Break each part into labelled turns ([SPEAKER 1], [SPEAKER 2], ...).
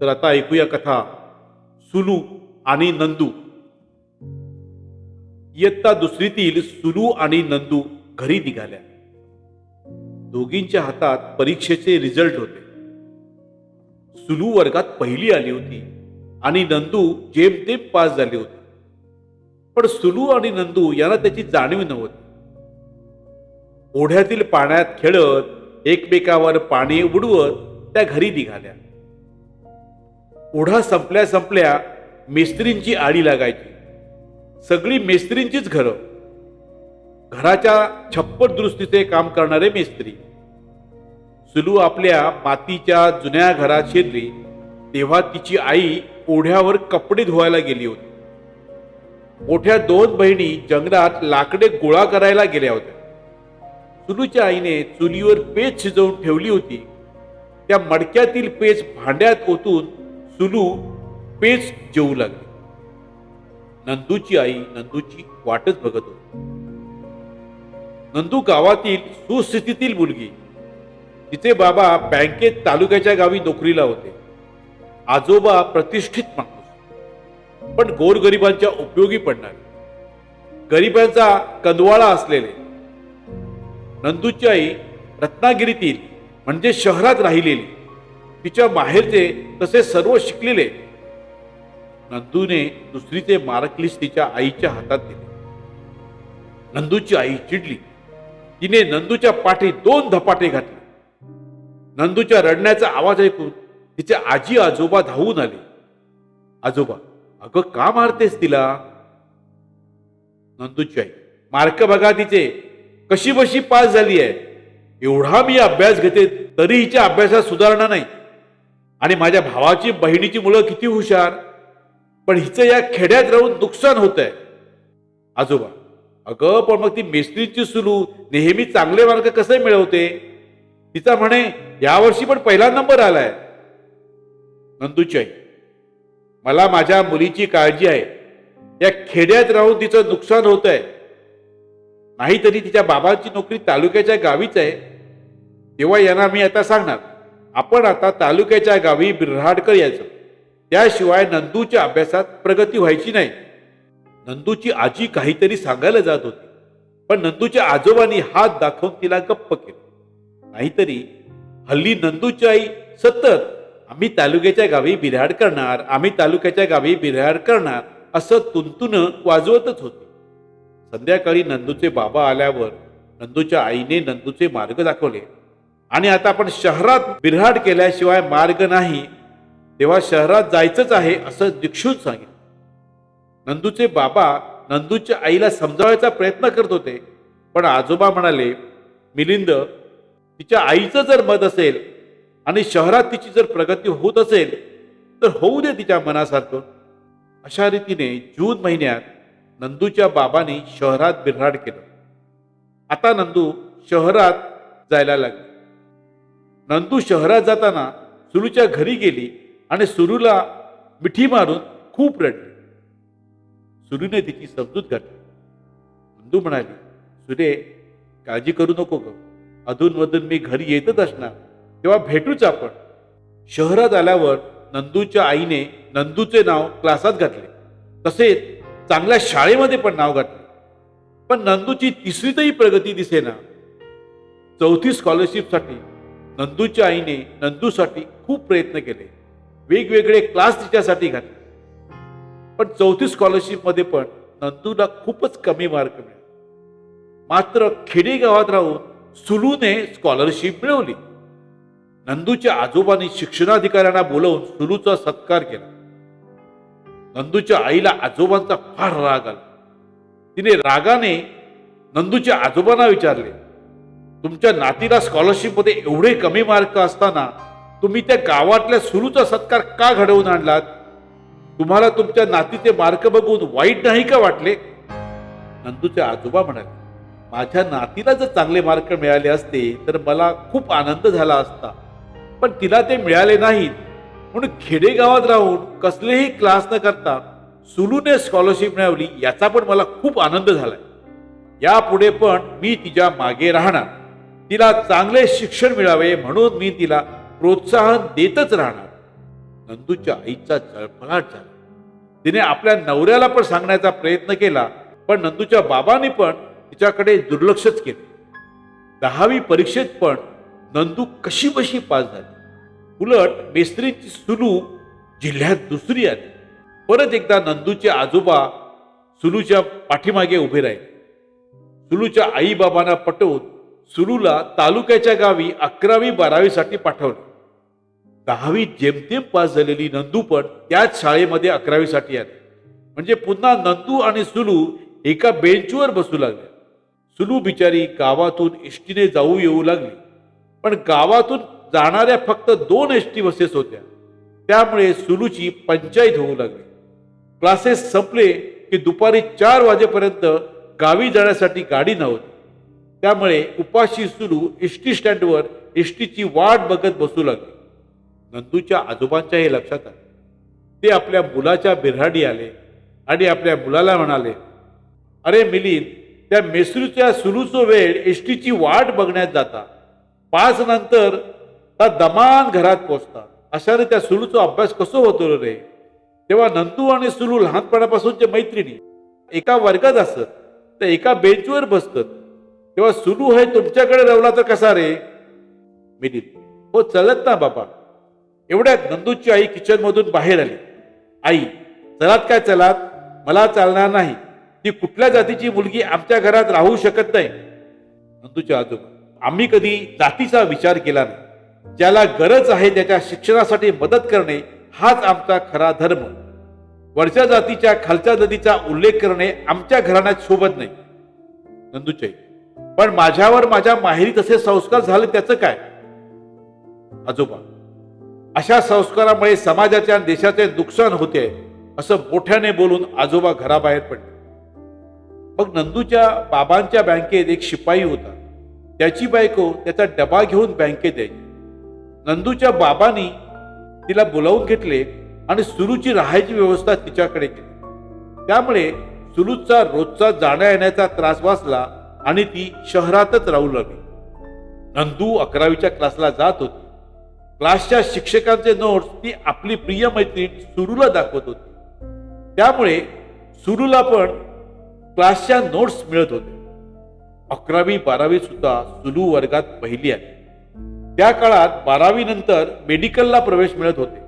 [SPEAKER 1] तर आता ऐकूया कथा. सुलू आणि नंदू. इयत्ता दुसरीतील सुलू आणि नंदू घरी निघाल्या. दोघींच्या हातात परीक्षेचे रिझल्ट होते. सुलू वर्गात पहिली आली होती आणि नंदू जेमतेम पास झाले होते. पण सुलू आणि नंदू यांना त्याची जाणीव नव्हती. ओढ्यातील पाण्यात खेळत एकमेकावर पाणी उडवत त्या घरी निघाल्या. ओढा संपल्या संपल्या मेस्त्रींची आडी लागायची. सगळी मेस्त्रींचीच घरं. घराच्या छप्पट दुरुस्तीचे काम करणारे मेस्त्री. सुलू आपल्या मातीच्या जुन्या घरात शिरली तेव्हा तिची आई ओढ्यावर कपडे धुवायला गेली होती. मोठ्या दोन बहिणी जंगलात लाकडे गोळा करायला गेल्या होत्या. सुलूच्या आईने चुलीवर पेच शिजवून ठेवली होती. त्या मडक्यातील पेच भांड्यात ओतून सुलू पेच जेवू लागली. नंदूची आई नंदूची वाटच बघत होती. नंदू गावातील सुस्थितीतील मुलगी. तिचे बाबा बँकेत तालुक्याच्या गावी नोकरीला होते. आजोबा प्रतिष्ठित माणूस. पण गोरगरिबांच्या उपयोगी पडणारे. गरिबांचा कंदवाळा असलेले. नंदूची आई रत्नागिरीतील म्हणजे शहरात राहिलेली. तिच्या बाहेरचे तसे सर्व शिकलेले. नंदूने दुसरीचे मारकलीस तिच्या आईच्या हातात दिले. नंदूची आई चिडली. तिने नंदूच्या पाठी दोन धपाटे घातले. नंदूच्या रडण्याचा आवाज ऐकून तिचे आजी आजोबा धावून आले. आजोबा अगं का मारतेस तिला? नंदूची आई मार्क बघा तिचे कशी बशी पास झाली आहे. एवढा मी अभ्यास घेते तरी हिच्या अभ्यासात सुधारणा नाही. आणि माझ्या भावाची बहिणीची मुलं किती हुशार. पण हिचं या खेड्यात राहून नुकसान होत आहे आजोबा अगं पण मग ती मेस्त्रीची सुलू नेहमी चांगले मार्ग कसे मिळवते? तिचा म्हणे यावर्षी पण पहिला नंबर आलाय. नंदूची आई मला माझ्या मुलीची काळजी आहे. या खेड्यात राहून तिचं नुकसान होत आहे नाहीतरी तिच्या बाबांची नोकरी तालुक्याच्या गावीच आहे. तेव्हा यांना मी आता सांगणार. आपण आता तालुक्याच्या गावी बिर्हाडकर यायचं. त्याशिवाय नंदूच्या अभ्यासात प्रगती व्हायची नाही. नंदूची आजी काहीतरी सांगायला जात होती. पण नंदूच्या आजोबांनी हात दाखवून तिला गप्प केलं. नाहीतरी हल्ली नंदूची आई सतत आम्ही तालुक्याच्या गावी बिर्हाड करणार आम्ही तालुक्याच्या गावी बिर्हाड करणार असं तुंतुन वाजवतच होती. संध्याकाळी नंदूचे बाबा आल्यावर नंदूच्या आईने नंदूचे मार्ग दाखवले. आणि आता आपण शहरात बिर्हाड केल्याशिवाय मार्ग नाही तेव्हा शहरात जायचंच आहे असं दीक्षून सांगितलं. नंदूचे बाबा नंदूच्या आईला समजावायचा प्रयत्न करत होते पण आजोबा म्हणाले मिलिंद तिच्या आईचं जर मत असेल आणि शहरात तिची जर प्रगती होत असेल तर होऊ दे तिच्या मनासारखं. अशा रीतीने जून महिन्यात नंदूच्या बाबांनी शहरात बिर्हाड केलं. आता नंदू शहरात जायला लागली. नंदू शहरात जाताना सुरूच्या घरी गेली आणि सुरूला मिठी मारून खूप रडली. सुरूने तिची समजूत घातली. नंदू म्हणाली सुरे काळजी करू नको ग. अधूनमधून मी घरी येतच असणार. तेव्हा भेटूच आपण. शहरात आल्यावर नंदूच्या आईने नंदूचे नाव क्लासात घातले. तसेच चांगल्या शाळेमध्ये पण नाव घातले. पण नंदूची तिसरीतही प्रगती दिसेना. चौथी स्कॉलरशिपसाठी नंदूच्या आईने नंदूसाठी खूप प्रयत्न केले. वेगवेगळे क्लास तिच्यासाठी घातले. पण चौथी स्कॉलरशिपमध्ये पण नंदूला खूपच कमी मार्क मिळाले. मात्र खेडेगावात राहून सुलूने स्कॉलरशिप मिळवली. नंदूच्या आजोबांनी शिक्षणाधिकाऱ्यांना बोलवून सुलूचा सत्कार केला. नंदूच्या आईला आजोबांचा फार राग आला. तिने रागाने नंदूच्या आजोबांना विचारले तुमच्या नातीला स्कॉलरशिपमध्ये एवढे कमी मार्क असताना तुम्ही त्या गावातल्या सुरूचा सत्कार का घडवून आणलात? तुम्हाला तुमच्या नातीचे मार्क बघून वाईट नाही का वाटले? नंदूचे आजोबा म्हणाले माझ्या नातीला जर चांगले मार्क मिळाले असते तर मला खूप आनंद झाला असता. पण तिला ते मिळाले नाहीत. म्हणून खेडेगावात राहून कसलेही क्लास न करता सुलूने स्कॉलरशिप मिळवली याचा पण मला खूप आनंद झालाय. यापुढे पण मी तिच्यामागे राहणार. तिला चांगले शिक्षण मिळावे म्हणून मी तिला प्रोत्साहन देतच राहणार. नंदूच्या आईचा जळफळाट झाला. तिने आपल्या नवऱ्याला पण सांगण्याचा प्रयत्न केला पण नंदूच्या बाबांनी पण तिच्याकडे दुर्लक्षच केले. दहावी परीक्षेत पण नंदू कशी बशी पास झाली. उलट मेस्त्रीची सुलू जिल्ह्यात दुसरी आली. परत एकदा नंदूचे आजोबा सुलूच्या पाठीमागे उभे राहिले. सुलूच्या आईबाबांना पटवून सुलूला तालुक्याच्या गावी अकरावी बारावीसाठी पाठवले. दहावीत जेमतेम पास झालेली नंदू पण त्याच शाळेमध्ये अकरावीसाठी आली. म्हणजे पुन्हा नंदू आणि सुलू एका बेंचवर बसू लागल्या सुलू बिचारी गावातून एसटीने जाऊ येऊ लागली. पण गावातून जाणाऱ्या फक्त दोन एस टी बसेस होत्या. त्यामुळे सुलूची पंचायत होऊ लागली. क्लासेस संपले की दुपारी चार वाजेपर्यंत गावी जाण्यासाठी गाडी नव्हती. त्यामुळे उपाशी सुरू एस टी स्टँडवर एस टीची वाट बघत बसू लागली. नंदूच्या आजोबांच्या हे लक्षात आले. ते आपल्या मुलाच्या बिऱ्हाडी आले आणि आपल्या मुलाला म्हणाले अरे मिलिंद त्या मेसरूच्या सुरूचं वेळ एस टीची वाट बघण्यात जाता. पाच नंतर त्या दमान घरात पोचता. अशाने त्या सुलूचा अभ्यास कसो होतो रे? तेव्हा नंदू आणि सुलू लहानपणापासूनचे मैत्रिणी एका वर्गात असत तर एका बेंचवर बसतात. तेव्हा सुरू आहे तुमच्याकडे रवला तर कसा रे? मिलिंद हो चलत ना बाबा. एवढ्यात नंदूची आई किचनमधून बाहेर आली. आई चलात काय चलात? मला चालणार नाही. ती कुठल्या जातीची मुलगी आमच्या घरात राहू शकत नाही? नंदूच्या आजोबा आम्ही कधी जातीचा विचार केला नाही. ज्याला गरज आहे त्याच्या शिक्षणासाठी मदत करणे हाच आमचा खरा धर्म. वरच्या जातीच्या खालच्या जातीचा उल्लेख करणे आमच्या घराण्यात शोभत नाही. नंदूचे पण माझ्यावर माझ्या माहेरी तसे संस्कार झाले त्याचं काय? आजोबा अशा संस्कारामुळे समाजाचे आणि देशाचे नुकसान होते असं मोठ्याने बोलून आजोबा घराबाहेर पडले. मग नंदूच्या बाबांच्या बँकेत एक शिपाई होता. त्याची बायको त्याचा डबा घेऊन बँकेत यायची. नंदूच्या बाबांनी तिला बोलावून घेतले आणि सुरूची राहायची व्यवस्था तिच्याकडे केली. त्यामुळे सुरूचा रोजचा जाण्या येण्याचा त्रास वाचला आणि ती शहरातच राहू लागली. नंदू अकरावीच्या क्लासला जात होती. क्लासच्या शिक्षकांचे नोट्स ती आपली प्रिय मैत्रीण सुरूला दाखवत होती. त्यामुळे सुरूला पण क्लासच्या नोट्स मिळत होते. अकरावी बारावी सुद्धा सुलू वर्गात पहिली आहे. त्या काळात बारावी नंतर मेडिकलला प्रवेश मिळत होते.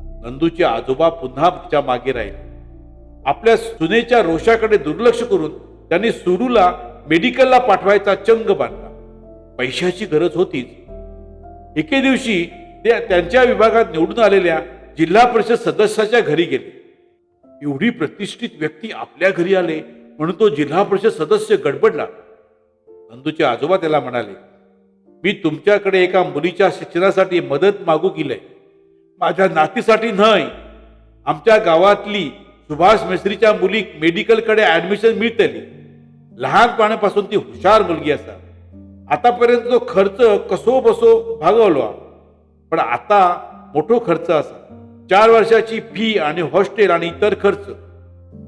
[SPEAKER 1] नंदूचे आजोबा पुन्हा तिच्यामागे राहिले. आपल्या सुनेच्या रोषाकडे दुर्लक्ष करून त्यांनी सुरूला मेडिकलला पाठवायचा चंग बांधला. पैशाची गरज होतीच. एके दिवशी ते त्यांच्या विभागात निवडून आलेल्या जिल्हा परिषद सदस्याच्या घरी गेले. एवढी प्रतिष्ठित व्यक्ती आपल्या घरी आले म्हणून तो जिल्हा परिषद सदस्य गडबडला. नंदूचे आजोबा त्याला म्हणाले मी तुमच्याकडे एका मुलीच्या शिक्षणासाठी मदत मागू केलंय माझ्या नातीसाठी नाही. आमच्या गावातली सुभाष मिस्त्रीच्या मुली मेडिकलकडे ॲडमिशन मिळतली. लहानपणापासून ती हुशार मुलगी असा. आतापर्यंत तो खर्च कसो बसो भागवला पण आता मोठो खर्च असा. चार वर्षाची फी आणि हॉस्टेल आणि इतर खर्च.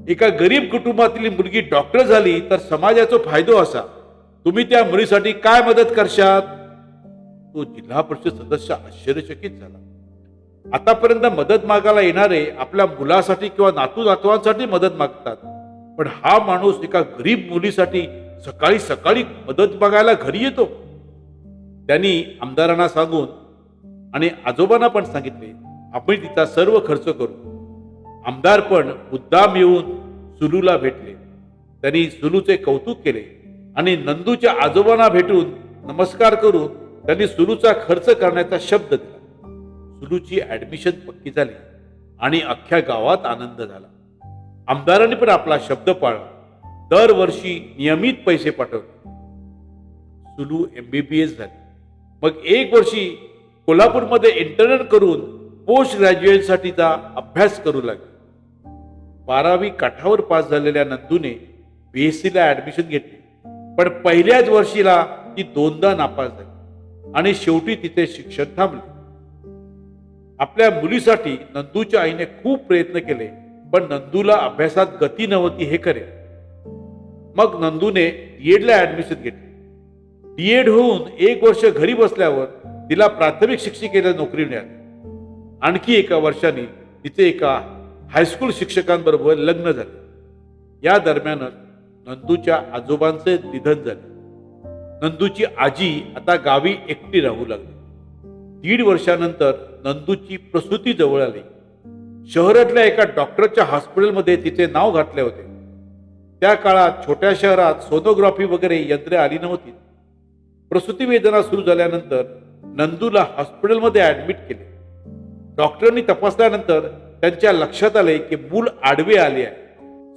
[SPEAKER 1] एका गरीब कुटुंबातील मुलगी डॉक्टर झाली तर समाजाचा फायदो असा. तुम्ही त्या मुलीसाठी काय मदत करशात? तो जिल्हा परिषद सदस्य आश्चर्यचकित झाला. आतापर्यंत मदत मागायला येणारे आपल्या मुलासाठी किंवा नातू नातवांसाठी मदत मागतात. पण हा माणूस एका गरीब मुलीसाठी सकाळी सकाळी मदत बघायला घरी येतो. त्यांनी आमदारांना सांगून आणि आजोबांना पण सांगितले आपण तिचा सर्व खर्च करू. आमदार पण मुद्दाम येऊन सुलूला भेटले. त्यांनी सुलूचे कौतुक केले आणि नंदूच्या आजोबांना भेटून नमस्कार करून त्यांनी सुलूचा खर्च करण्याचा शब्द दिला. सुलूची ॲडमिशन पक्की झाली आणि अख्ख्या गावात आनंद झाला. आमदारांनी पण आपला शब्द पाळला. दरवर्षी नियमित पैसे पाठवले सुलू एमबीबीएस झाली. मग एक वर्षी कोल्हापूरमध्ये इंटर्न करून पोस्ट ग्रॅज्युएटसाठीचा अभ्यास करू लागले. बारावी काठावर पास झालेल्या नंदूने बी एस सीला ऍडमिशन घेतली. पण पहिल्याच वर्षीला ती दोनदा नापास झाली. आणि शेवटी तिथे शिक्षण थांबले. आपल्या मुलीसाठी नंदूच्या आईने खूप प्रयत्न केले. पण नंदूला अभ्यासात गती नव्हती हे खरे. मग नंदूने डीएडला ऍडमिशन घेतली. डीएड होऊन एक वर्ष घरी बसल्यावर तिला प्राथमिक शिक्षिकेला नोकरी मिळाली. आणखी एका वर्षाने तिचे एका हायस्कूल शिक्षकांबरोबर लग्न झाले. या दरम्यानच नंदूच्या आजोबांचे निधन झाले. नंदूची आजी आता गावी एकटी राहू लागली. दीड वर्षानंतर नंदूची प्रसूती जवळ आली. शहरातल्या एका डॉक्टरच्या हॉस्पिटलमध्ये तिचे नाव घातले होते. त्या काळात छोट्या शहरात सोनोग्राफी वगैरे यंत्रे आली नव्हती. प्रसूती वेदना सुरू झाल्यानंतर नंदूला हॉस्पिटलमध्ये ऍडमिट केले. डॉक्टरांनी तपासल्यानंतर त्यांच्या लक्षात आले की मूल आडवे आले आहे.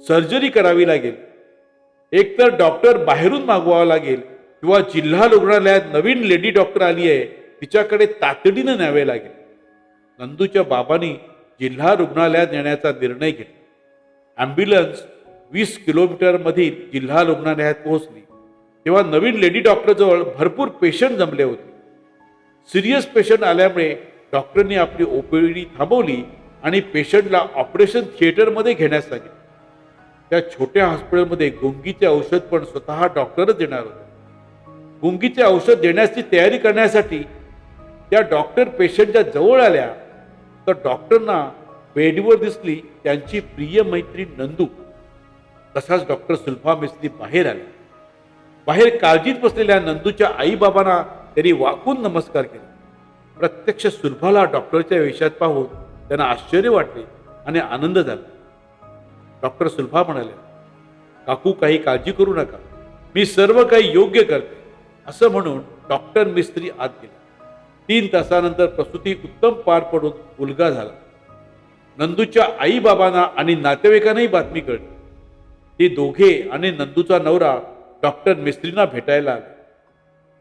[SPEAKER 1] सर्जरी करावी लागेल. एकतर डॉक्टर बाहेरून मागवावा लागेल किंवा जिल्हा रुग्णालयात नवीन लेडी डॉक्टर आली आहे तिच्याकडे तातडीनं न्यावे लागेल. नंदूच्या बाबांनी जिल्हा रुग्णालयात नेण्याचा निर्णय घेतला. ॲम्ब्युलन्स वीस किलोमीटरमधील जिल्हा रुग्णालयात पोहोचली. तेव्हा नवीन लेडी डॉक्टरजवळ भरपूर पेशंट जमले होते. सिरियस पेशंट आल्यामुळे डॉक्टरनी आपली ओपीडी थांबवली आणि पेशंटला ऑपरेशन थिएटरमध्ये घेण्यास सांगितले. त्या छोट्या हॉस्पिटलमध्ये गुंगीचे औषध पण स्वतः डॉक्टरच देणार होते. गुंगीचे औषध देण्याची तयारी करण्यासाठी त्या डॉक्टर पेशंटच्या जवळ आल्या. तर डॉक्टरना बेडवर दिसली त्यांची प्रिय मैत्रीण नंदू. तसाच डॉक्टर सुल्फा मिस्त्री बाहेर आले. बाहेर काळजीत बसलेल्या नंदूच्या आईबाबांना त्यांनी वाकून नमस्कार केला. प्रत्यक्ष सुलभाला डॉक्टरच्या वेशात पाहून त्यांना आश्चर्य वाटले आणि आनंद झाला. डॉक्टर सुलभा म्हणाले काकू काही काळजी करू नका. मी सर्व काही योग्य करते. असं म्हणून डॉक्टर मिस्त्री आत गेले. तीन तासानंतर प्रसूती उत्तम पार पडून मुलगा झाला. नंदूच्या आईबाबांना आणि नातेवाईकांनाही बातमी कळली. ते दोघे आणि नंदूचा नवरा डॉक्टर मिस्त्रींना भेटायला आले.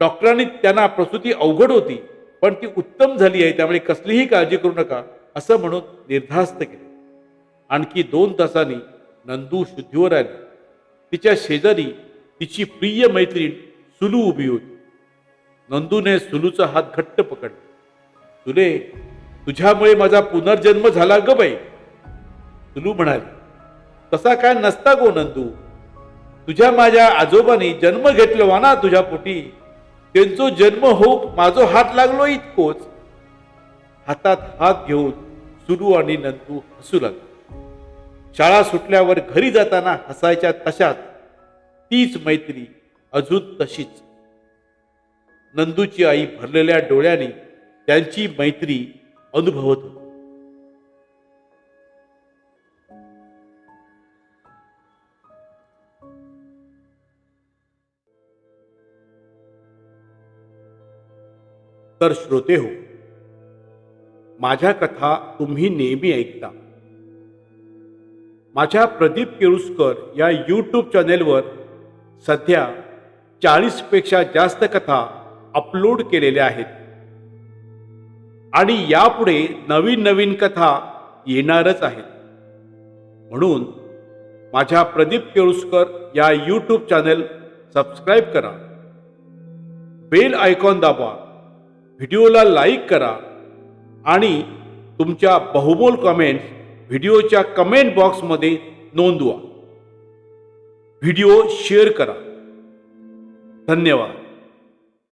[SPEAKER 1] डॉक्टरांनी त्यांना प्रसूती अवघड होती पण ती उत्तम झाली आहे त्यामुळे कसलीही काळजी करू नका असं म्हणून निर्धास्त केले. आणखी दोन तासांनी नंदू शुद्धीवर आली. तिच्या शेजारी तिची प्रिय मैत्रीण सुलू उभी होती. नंदूने सुलूचा हात घट्ट पकडला. सुले तुझ्यामुळे माझा पुनर्जन्म झाला ग बाई. सुलू म्हणाली तसा काय नसता गो नंदू. तुझ्या माझ्या आजोबांनी जन्म घेतलो वाना तुझ्या पोटी. त्यांचो जन्म होऊक माझो हात लागलो इतकोच. हातात हात घेऊन सुलू आणि नंदू हसू लागले. शाळा सुटल्यावर घरी जाताना हसायच्या तशात तीच मैत्री अजून तशीच. नंदूची आई भरलेल्या डोळ्याने त्यांची मैत्री अनुभवत होती. तर श्रोते हो माझ्या कथा तुम्ही नेहमी ऐकता. माझ्या प्रदीप केळुसकर या यूट्यूब चॅनेलवर सध्या चाळीसपेक्षा जास्त कथा अपलोड केलेल्या आहेत. आणि यापुढे नवीन नवीन कथा येणारच आहेत. म्हणून माझ्या प्रदीप केळुसकर या यूट्यूब चॅनल सबस्क्राईब करा. बेल आयकॉन दाबा. व्हिडिओला लाईक करा. आणि तुमच्या बहुमोल कमेंट्स व्हिडिओच्या कमेंट बॉक्समध्ये नोंदवा. व्हिडिओ शेअर करा. धन्यवाद.